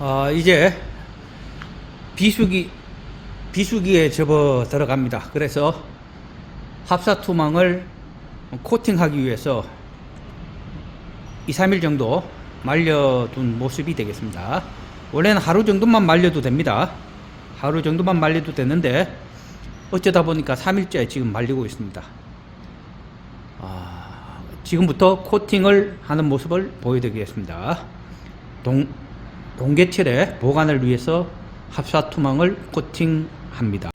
어, 이제 비수기 비수기에 접어 들어갑니다. 그래서 합사 투망을 코팅하기 위해서 2, 3일 정도 말려둔 모습이 되겠습니다. 원래는 하루 정도만 말려도 됩니다. 하루 정도만 말려도 되는데 어쩌다 보니까 3일째 지금 말리고 있습니다. 아, 지금부터 코팅을 하는 모습을 보여드리겠습니다. 동, 동계철의 보관을 위해서 합사 투망을 코팅합니다.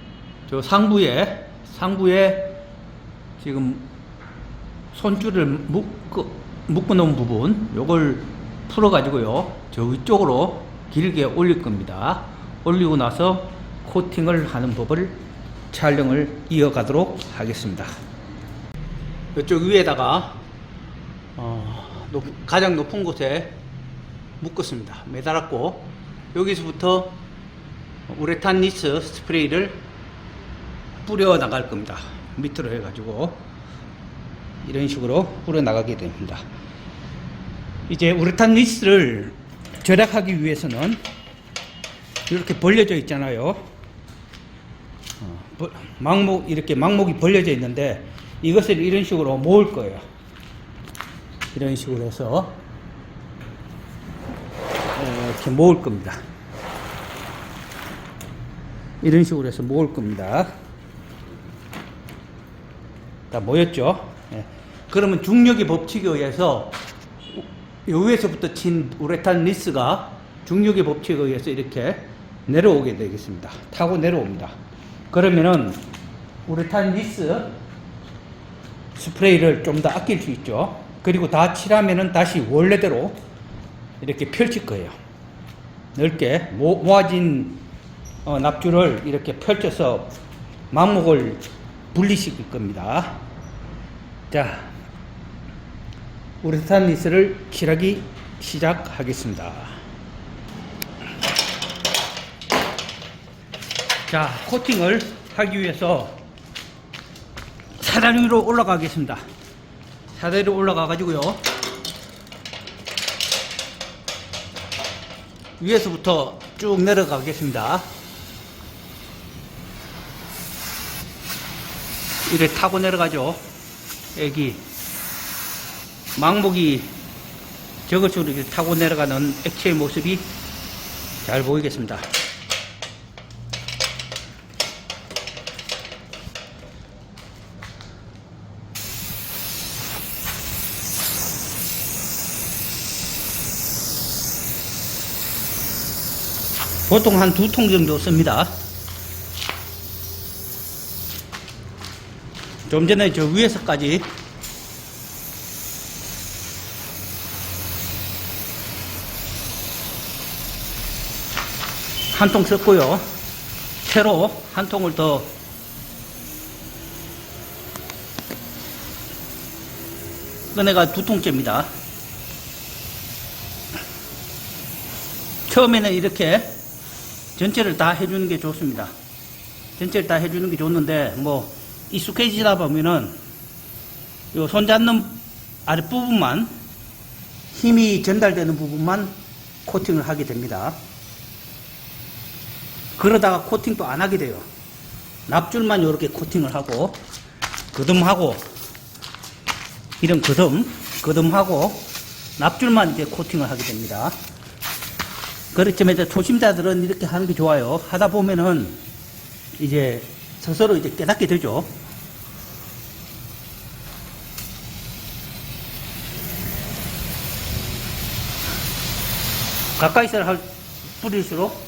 저 상부에 상부에 지금 손줄을 묶어 묶어 놓은 부분 요걸 풀어 가지고요. 저 위쪽으로 길게 올릴 겁니다. 올리고 나서 코팅을 하는 법을 촬영을 이어가도록 하겠습니다. 이쪽 위에다가 어, 높- 가장 높은 곳에 묶었습니다. 매달았고 여기서부터 우레탄 니스 스프레이를 뿌려 나갈 겁니다. 밑으로 해가지고 이런 식으로 뿌려 나가게 됩니다. 이제 우레탄 니스를 절약하기 위해서는 이렇게 벌려져 있잖아요. 어, 벌- 망목 이렇게 망목이 벌려져 있는데 이것을 이런 식으로 모을 거예요. 이런 식으로 해서 어, 이렇게 모을 겁니다. 이런 식으로 해서 모을 겁니다. 다 모였죠? 예. 그러면 중력의 법칙에 의해서 요 위에서부터 친 우레탄 리스가 중력의 법칙에 의해서 이렇게 내려오게 되겠습니다. 타고 내려옵니다. 그러면은 우레탄 리스 스프레이를 좀 더 아낄 수 있죠. 그리고 다 칠하면은 다시 원래대로 이렇게 펼칠 거예요. 넓게 모, 모아진 어, 납주를 이렇게 펼쳐서 망목을 분리시킬 겁니다. 자, 우레탄 니스를 칠하기 시작하겠습니다. 자, 코팅을 하기 위해서 사단 위로 올라가겠습니다. 사단 위로 올라가 가지고요. 위에서부터 쭉 내려가겠습니다. 이래 타고 내려가죠. 여기 망목이 저것으로 타고 내려가는 액체의 모습이 잘 보이겠습니다. 보통 한 두 통 정도 씁니다. 좀 전에 저 위에서까지 한 통 썼고요. 새로 한 통을 더 꺼내가 두 통째입니다. 처음에는 이렇게 전체를 다 해주는 게 좋습니다. 전체를 다 해주는 게 좋는데 뭐 익숙해지다 보면은 요 손 잡는 아랫부분만 힘이 전달되는 부분만 코팅을 하게 됩니다. 그러다가 코팅도 안 하게 돼요. 납줄만 이렇게 코팅을 하고 거듬하고 이런 거듬 거듬하고 납줄만 이제 코팅을 하게 됩니다. 그렇지만 이제 초심자들은 이렇게 하는 게 좋아요. 하다 보면은 이제 스스로 이제 깨닫게 되죠. 가까이서 할 뿌릴수록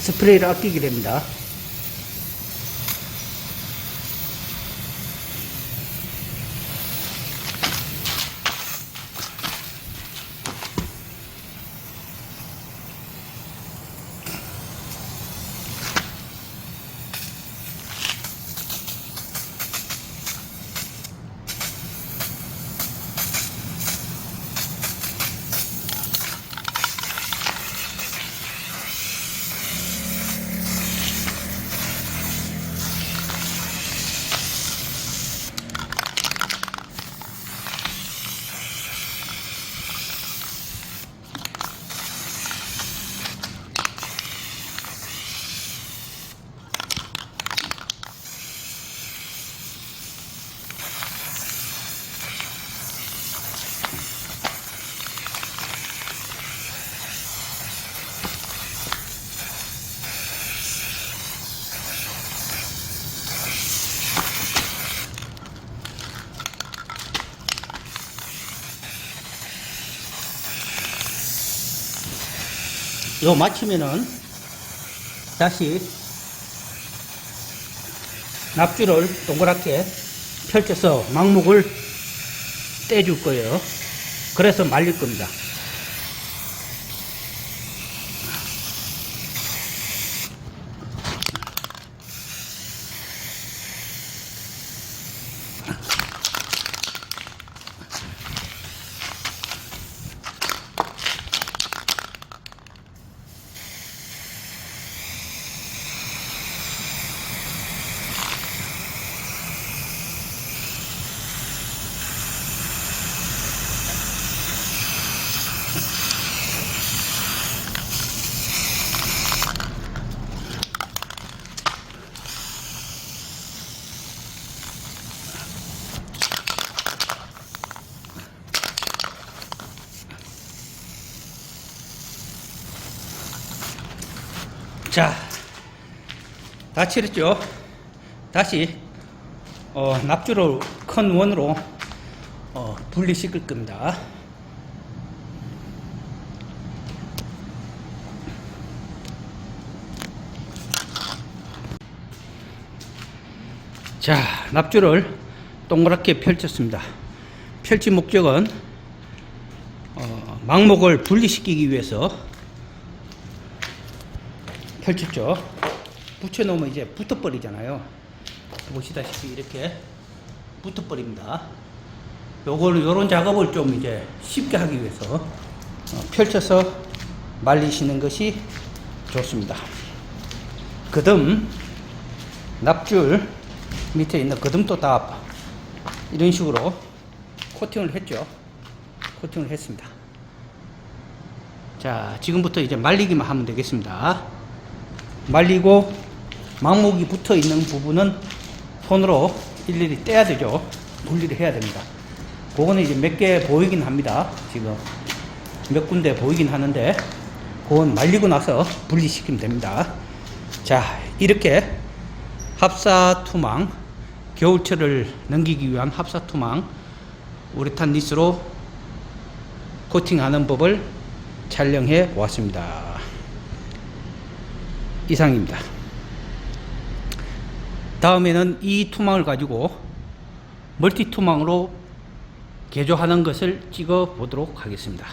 스프레이를 아끼게 됩니다. 요 마치면은 다시 납주를 동그랗게 펼쳐서 망목을 떼줄 거예요. 그래서 말릴 겁니다. 자, 다 칠했죠? 다시 어, 납주를 큰 원으로 어, 분리시킬 겁니다. 자, 납주를 동그랗게 펼쳤습니다. 펼친 목적은 어, 망목을 분리시키기 위해서 펼쳤죠. 붙여놓으면 이제 붙어버리잖아요. 보시다시피 이렇게 붙어버립니다. 요걸, 요런 작업을 좀 이제 쉽게 하기 위해서 어, 펼쳐서 말리시는 것이 좋습니다. 그듬, 납줄, 밑에 있는 그듬도 다 이런 식으로 코팅을 했죠. 코팅을 했습니다. 자, 지금부터 이제 말리기만 하면 되겠습니다. 말리고 망목이 붙어 있는 부분은 손으로 일일이 떼야 되죠. 분리를 해야 됩니다. 그거는 이제 몇 개 보이긴 합니다. 지금 몇 군데 보이긴 하는데 그건 말리고 나서 분리시키면 됩니다. 자, 이렇게 합사투망 겨울철을 넘기기 위한 합사투망 우레탄 니스로 코팅하는 법을 촬영해 보았습니다. 이상입니다. 다음에는 이 투망을 가지고 멀티 투망으로 개조하는 것을 찍어 보도록 하겠습니다.